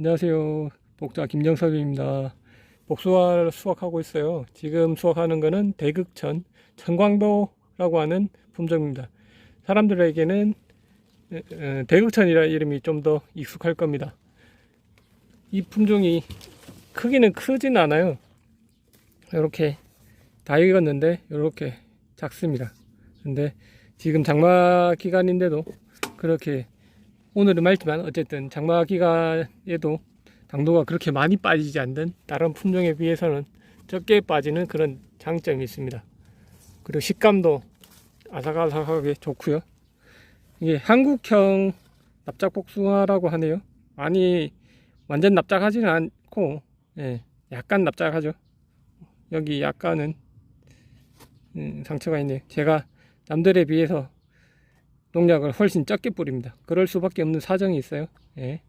안녕하세요. 복자 김정섭입니다. 복숭아를 수확하고 있어요. 지금 수확하는 거는 대극천 청광도라고 하는 품종입니다. 사람들에게는 에, 에, 대극천이라 이름이 좀 더 익숙할 겁니다. 이 품종이 크기는 크진 않아요. 이렇게 다 익었는데 이렇게 작습니다. 근데 지금 장마 기간인데도 그렇게 오늘은 맑지만 어쨌든 장마 기간에도 당도가 그렇게 많이 빠지지 않는 다른 품종에 비해서는 적게 빠지는 그런 장점이 있습니다. 그리고 식감도 아삭아삭하게 좋고요. 이게 한국형 납작복숭아라고 하네요. 많이 완전 납작하지는 않고 예, 약간 납작하죠. 여기 약간은 음, 상처가 있네요. 제가 남들에 비해서 농약을 훨씬 적게 뿌립니다. 그럴 수밖에 없는 사정이 있어요. 예.